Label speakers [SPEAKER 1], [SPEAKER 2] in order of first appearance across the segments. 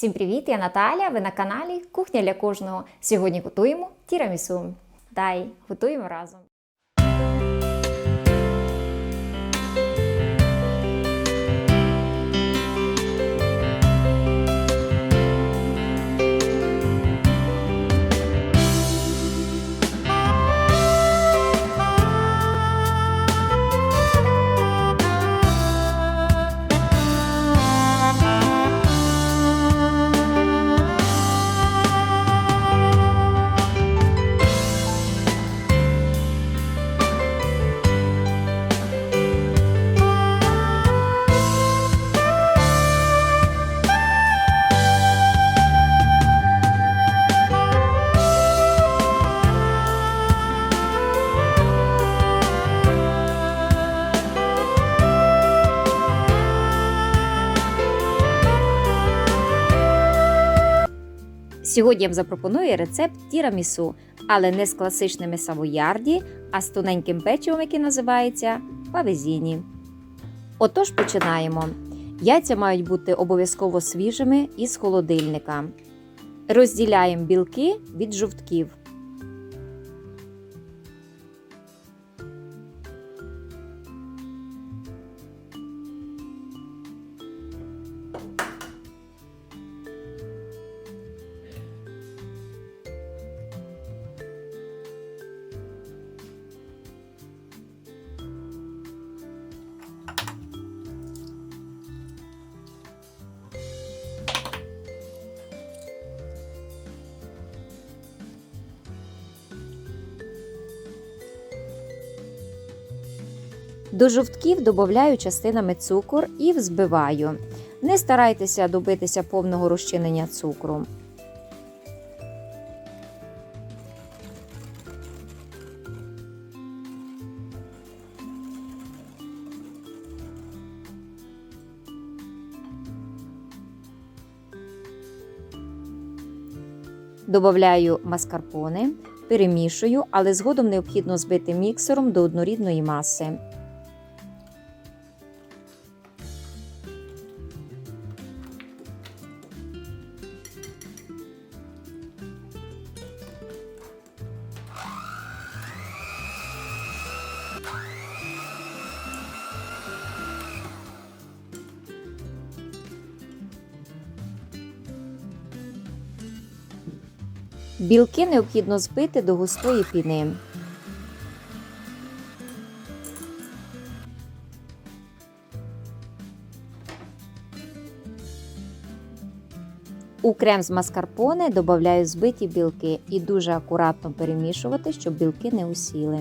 [SPEAKER 1] Всім привіт! Я Наталя. Ви на каналі Кухня для кожного. Сьогодні готуємо тірамісу. Дай готуємо разом. Сьогодні я вам запропоную рецепт тірамісу, але не з класичними савоярді, а з тоненьким печивом, яке називається павезіні. Отож, починаємо. Яйця мають бути обов'язково свіжими із холодильника. Розділяємо білки від жовтків. До жовтків додаю частинами цукор і взбиваю. Не старайтеся добитися повного розчинення цукру. Добавляю маскарпоне, перемішую, але згодом необхідно збити міксером до однорідної маси. Білки необхідно збити до густої піни. У крем з маскарпоне додаю збиті білки і дуже акуратно перемішувати, щоб білки не усіли.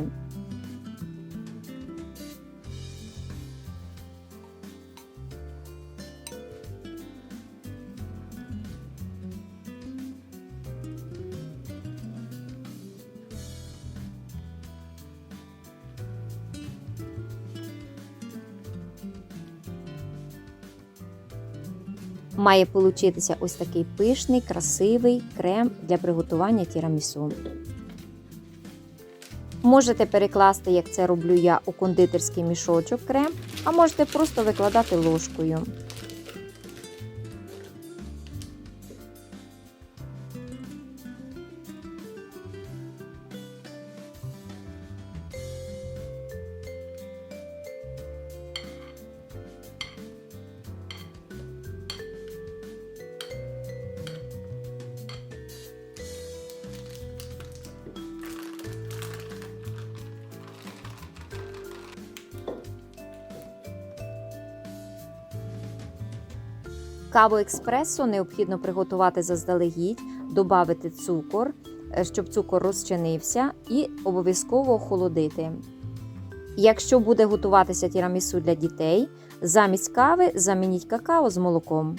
[SPEAKER 1] Має получитися ось такий пишний, красивий крем для приготування тірамісу. Можете перекласти, як це роблю я, у кондитерський мішочок крем, а можете просто викладати ложкою. Каву експресо необхідно приготувати заздалегідь, додати цукор, е, щоб цукор розчинився, і обов'язково охолодити. Якщо буде готуватися тірамісу для дітей, замість кави замініть какао з молоком.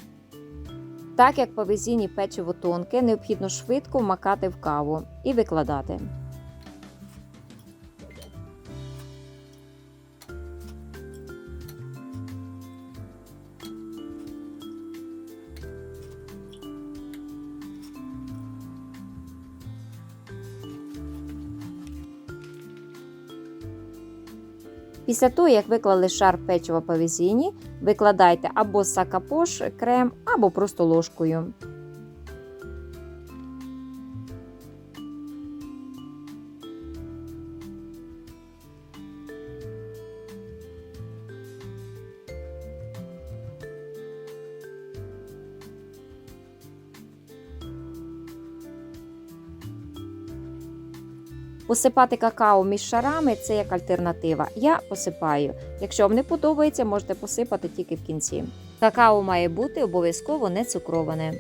[SPEAKER 1] Так як павезіні печиво тонке, необхідно швидко вмакати в каву і викладати. Після того, як виклали шар печива по весіні, викладайте або сакапош крем, або просто ложкою. Посипати какао між шарами це як альтернатива. Я посипаю. Якщо вам не подобається, можете посипати тільки в кінці. Какао має бути обов'язково не цукроване.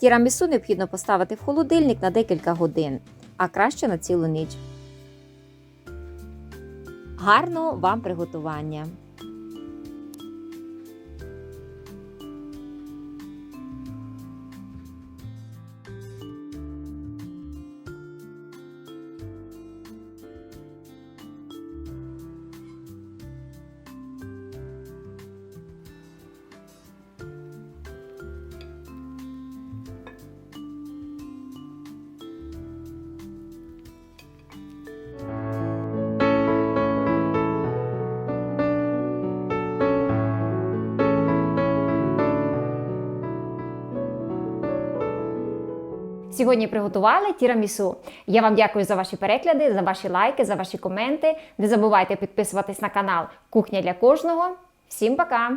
[SPEAKER 1] Тірамісу необхідно поставити в холодильник на декілька годин, а краще на цілу ніч. Гарного вам приготування!
[SPEAKER 2] Сьогодні приготували тірамісу. Я вам дякую за ваші перегляди, за ваші лайки, за ваші коменти. Не забувайте підписуватись на канал Кухня для кожного. Всім пока!